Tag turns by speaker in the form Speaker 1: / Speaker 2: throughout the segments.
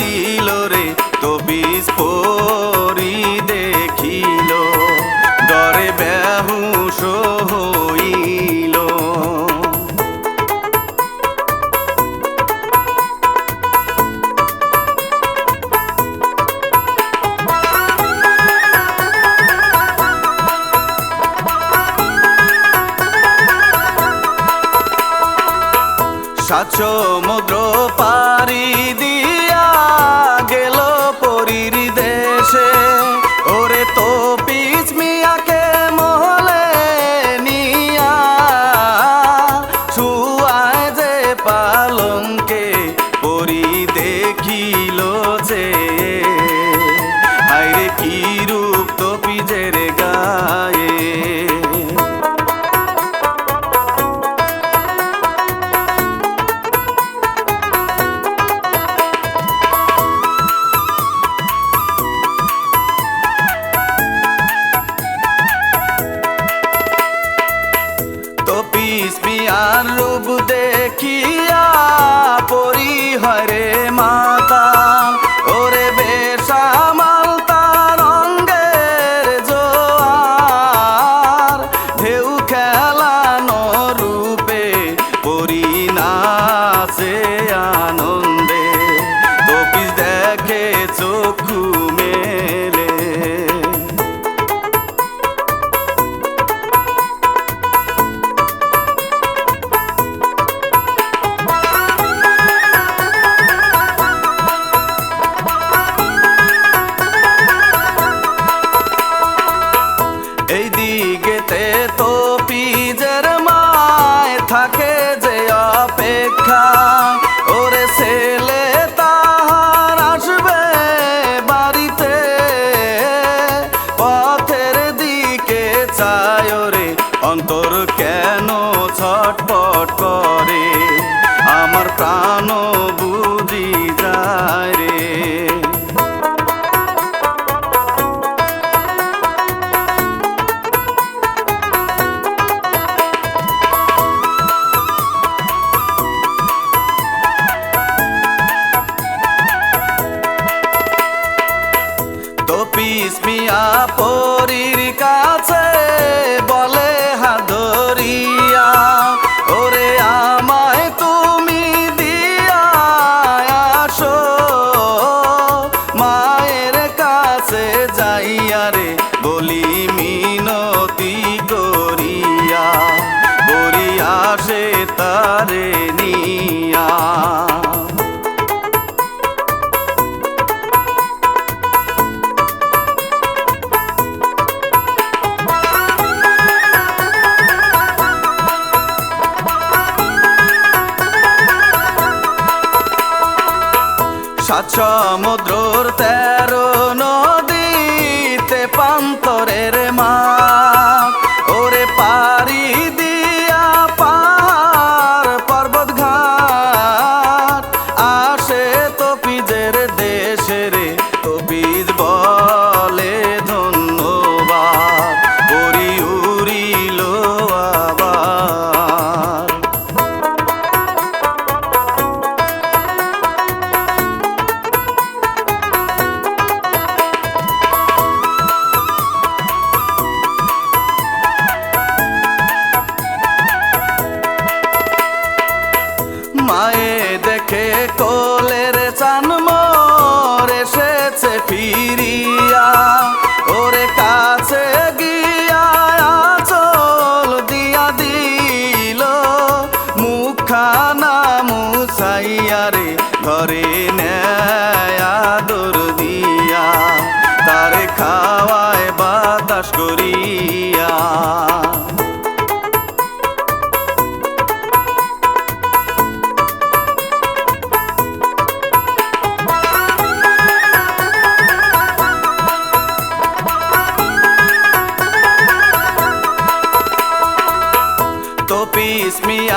Speaker 1: ती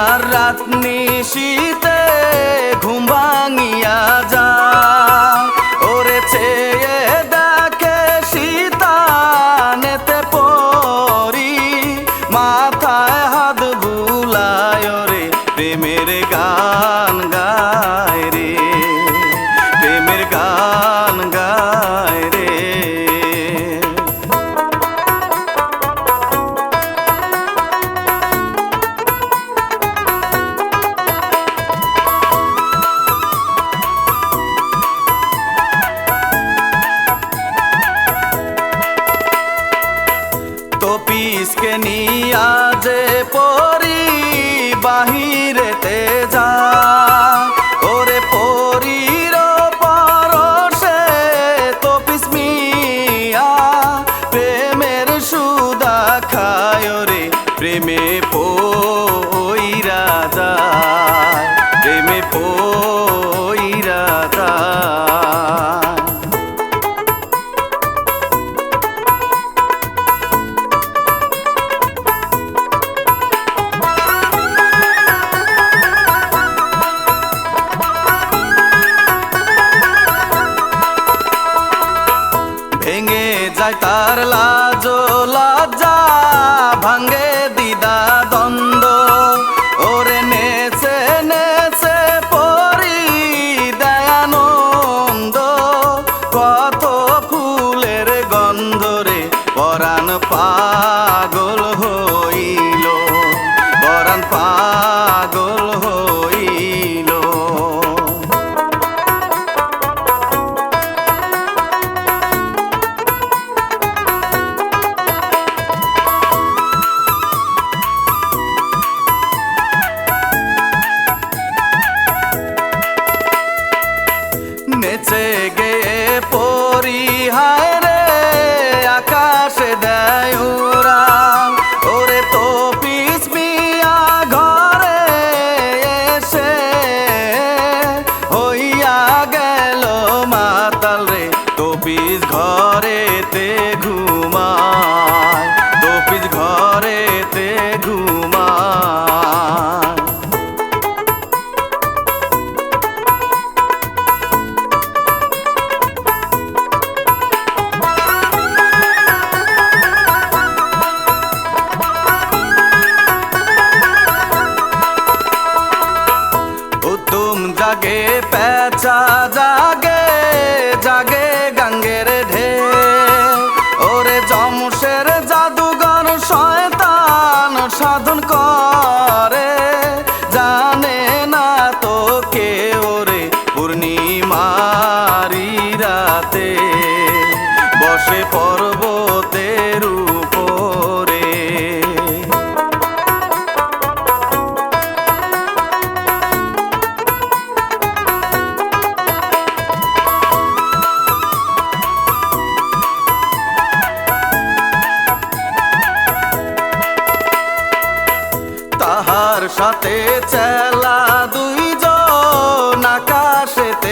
Speaker 1: আর রাত নিশীতে ঘুম ভাঙিয়া যা। ওরে চেয়ে পরাণ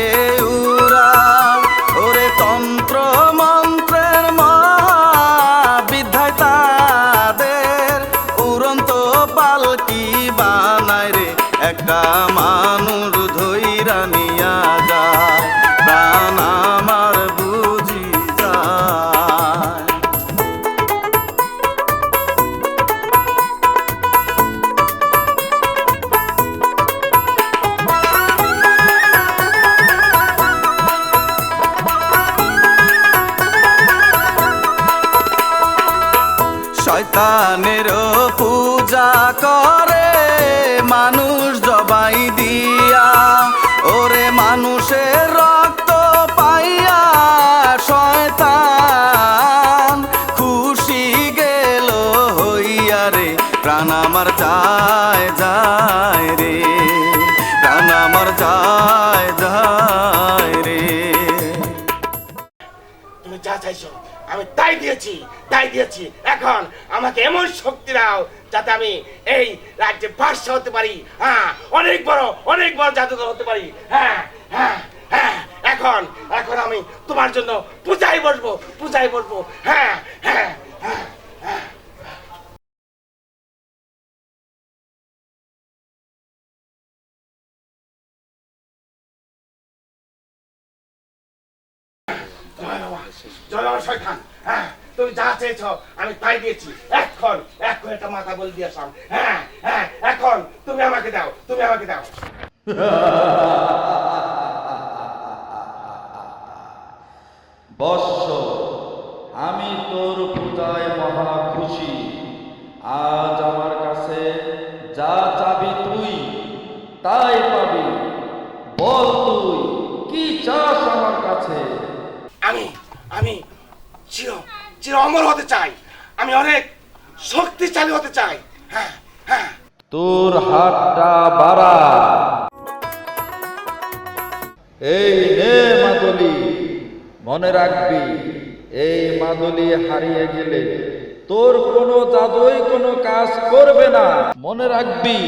Speaker 1: meu যায় যায় রে। প্রাণ আমার যায় যায় রে।
Speaker 2: তুমি যা চাইছো, আমি তাই দিয়েছি তাই দিয়েছি। এখন আমাকে এমন শক্তি দাও যাতে আমি এই রাজ্যে বাদশা হতে পারি। হ্যাঁ অনেক বড় অনেক বড় জাদুঘর হতে পারি। হ্যাঁ হ্যাঁ হ্যাঁ এখন এখন আমি তোমার জন্য পূজায় বসবো পূজায় বসবো। হ্যাঁ হ্যাঁ হ্যাঁ। হ্যাঁ যা আমি তাই এখন এখন এটা মাথা দিয়ে হ্যাঁ হ্যাঁ এখন দাও, তুমি
Speaker 3: আমি তোর পূজায় মহা খুশি। আজ আমার কাছে যা চাবি তুই, তাই পাবি। বল তুই, কি চাস আমার কাছে
Speaker 2: আমি আমি চির চির অমর হতে চাই। আমি অনেক শক্তিশালী হতে চাই। হ্যাঁ হ্যাঁ।
Speaker 3: তোর হাতটা বাড়া। এই নে মাদলি, মনে রাখবি, এই মাদলি হারিয়ে গেলে তোর কোনো জাদুই কোনো কাজ করবে না। মনে রাখবি,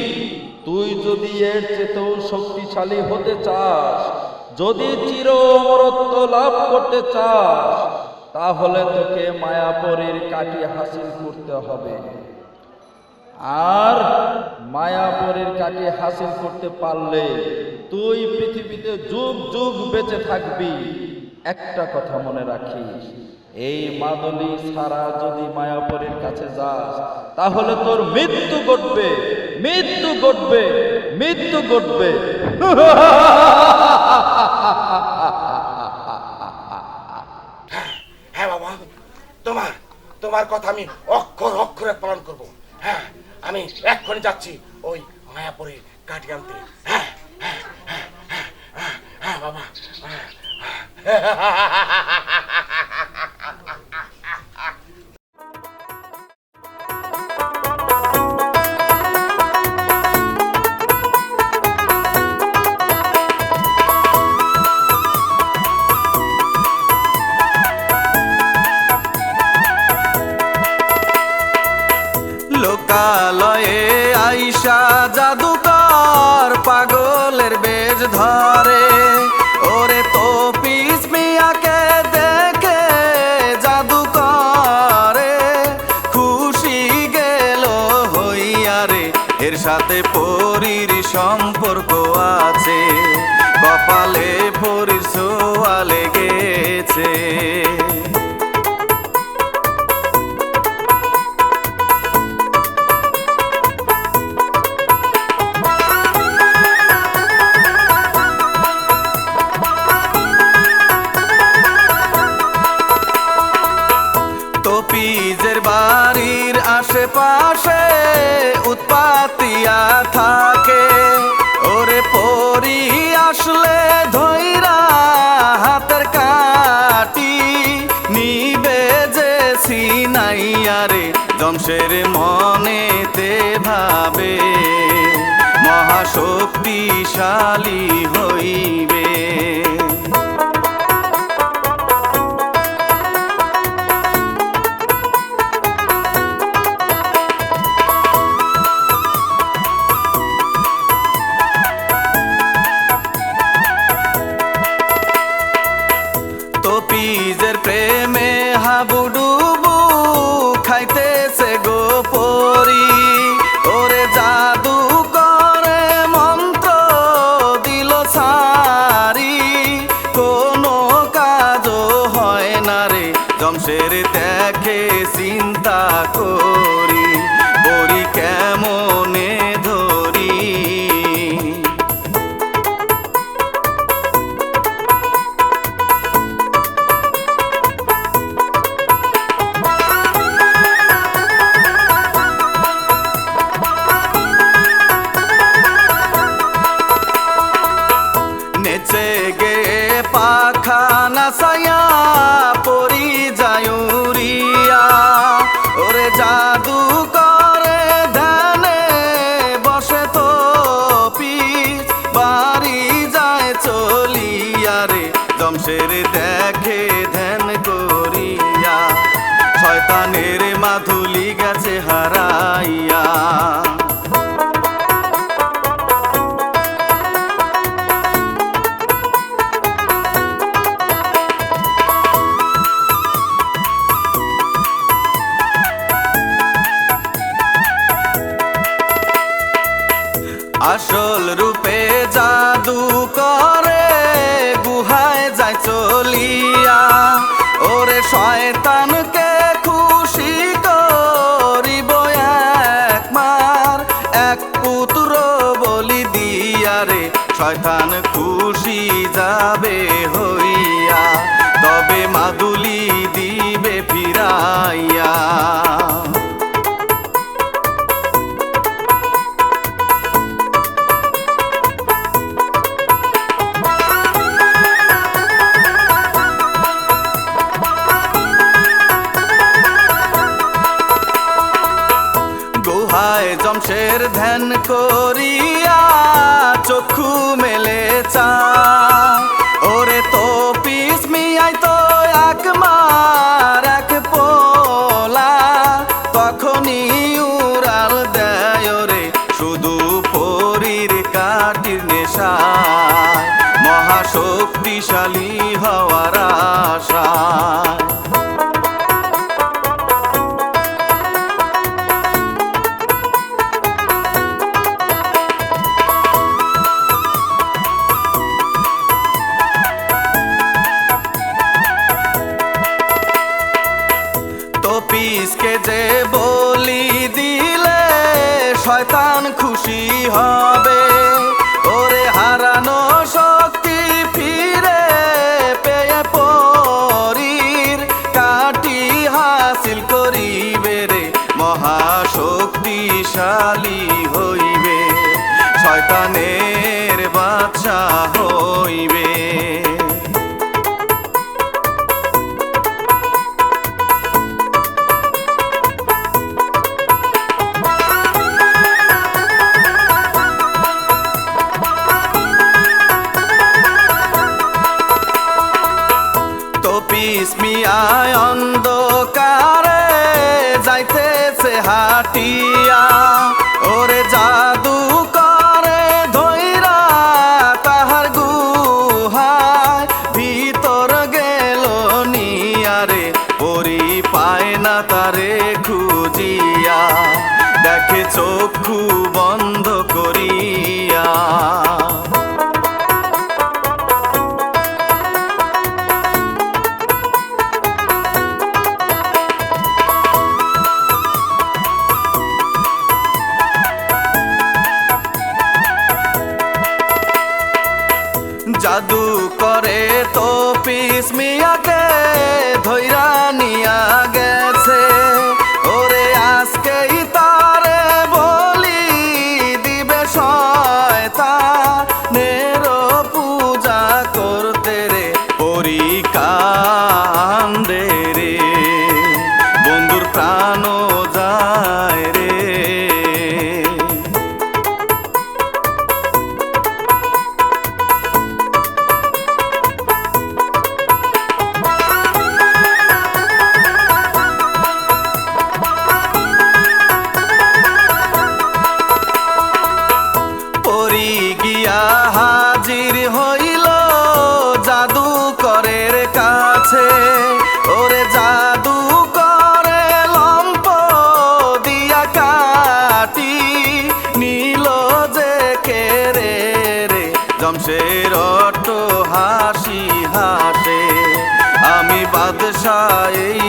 Speaker 3: তুই যদি এর চেতেও শক্তিশালী হতে চাস, যদি চির অমরত্ব লাভ করতে চাস তাহলে তোকে মায়াপুরের কাটি হাসিল করতে হবে। আর মায়াপুরের কাটি হাসিল করতে পারলে তুই পৃথিবীতে যুগ যুগ বেঁচে থাকবি। একটা কথা মনে রাখিস, এই মাদলি ছাড়া যদি মায়াপুরের কাছে যাস, তাহলে তোর মৃত্যু ঘটবে মৃত্যু ঘটবে মৃত্যু ঘটবে।
Speaker 2: তোমার কথা আমি অক্ষর অক্ষরে পালন করব হ্যাঁ আমি এক্ষণে যাচ্ছি ওই মায়াপুরে কাটি আনতে হ্যাঁ হ্যাঁ হ্যাঁ হ্যাঁ বাবা হ্যাঁ
Speaker 1: আসা জাদুকর পাগলের বেজ ধরে। ওরে তো পিস মিয়াকে দেখে জাদুকরে খুশি গেল হইয়ারে এর সাথে পরির সম্পর্ক আছে, কপালে ফরির সোয়া লেগেছে বেশি নাই আরে দমশের মনেতে ভাবে। মহাশক্তিশালী হইবে। আসল রূপ বৈশালী হওয়ার আশা। জাদু করে তো পিসমি হাসে রট হাসি হাসে আমি বাদশাহ এই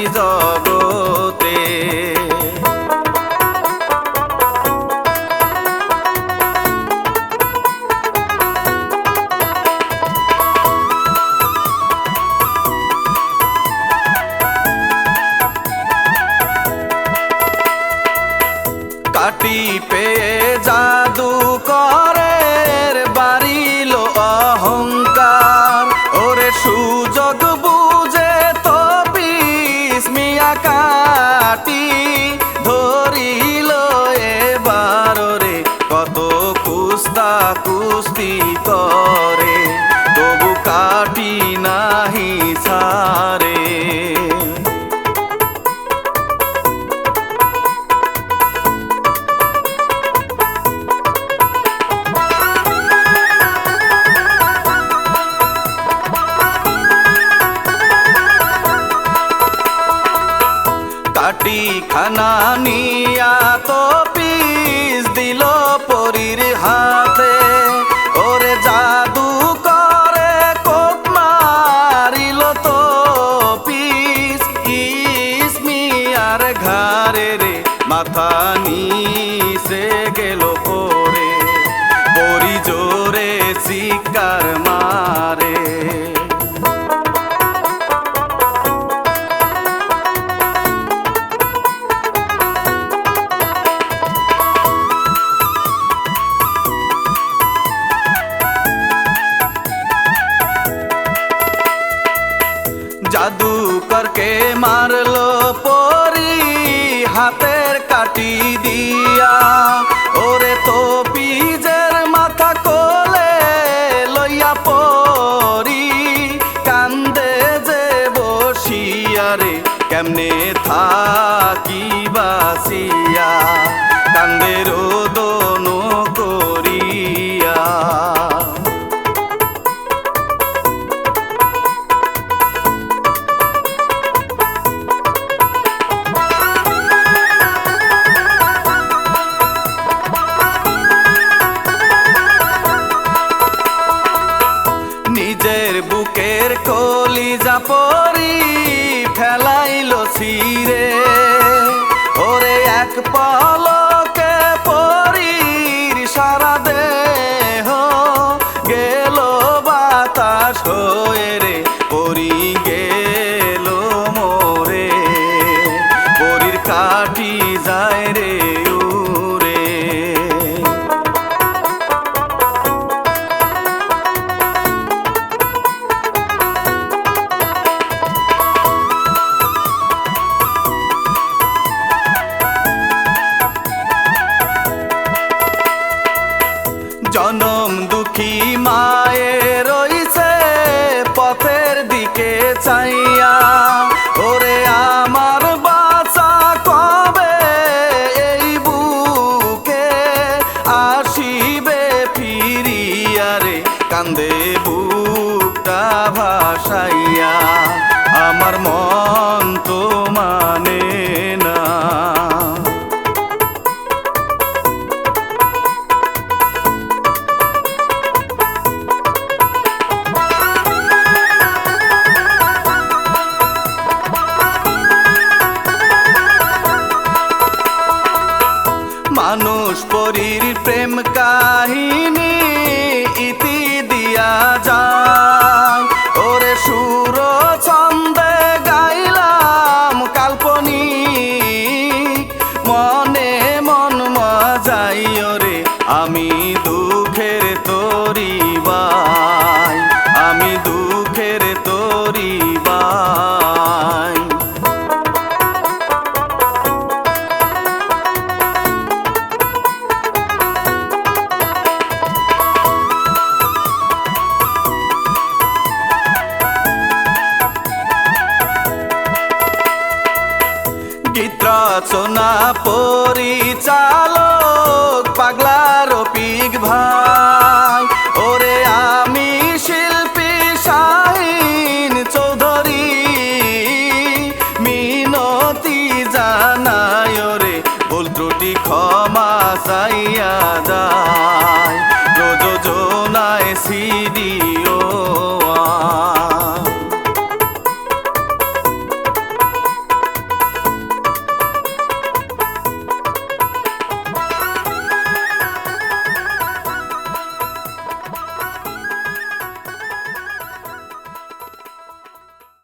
Speaker 1: মারলো পরি হাতের কাটি দিয়া, ওরে তো পিজের মাথা কোলে লইয়া পরি কান্দে যে বসিয়ারে কেমনে থাকি বাসিয়া কান্দের वा কান্দে বুকটা ভাসাইয়া আমার মন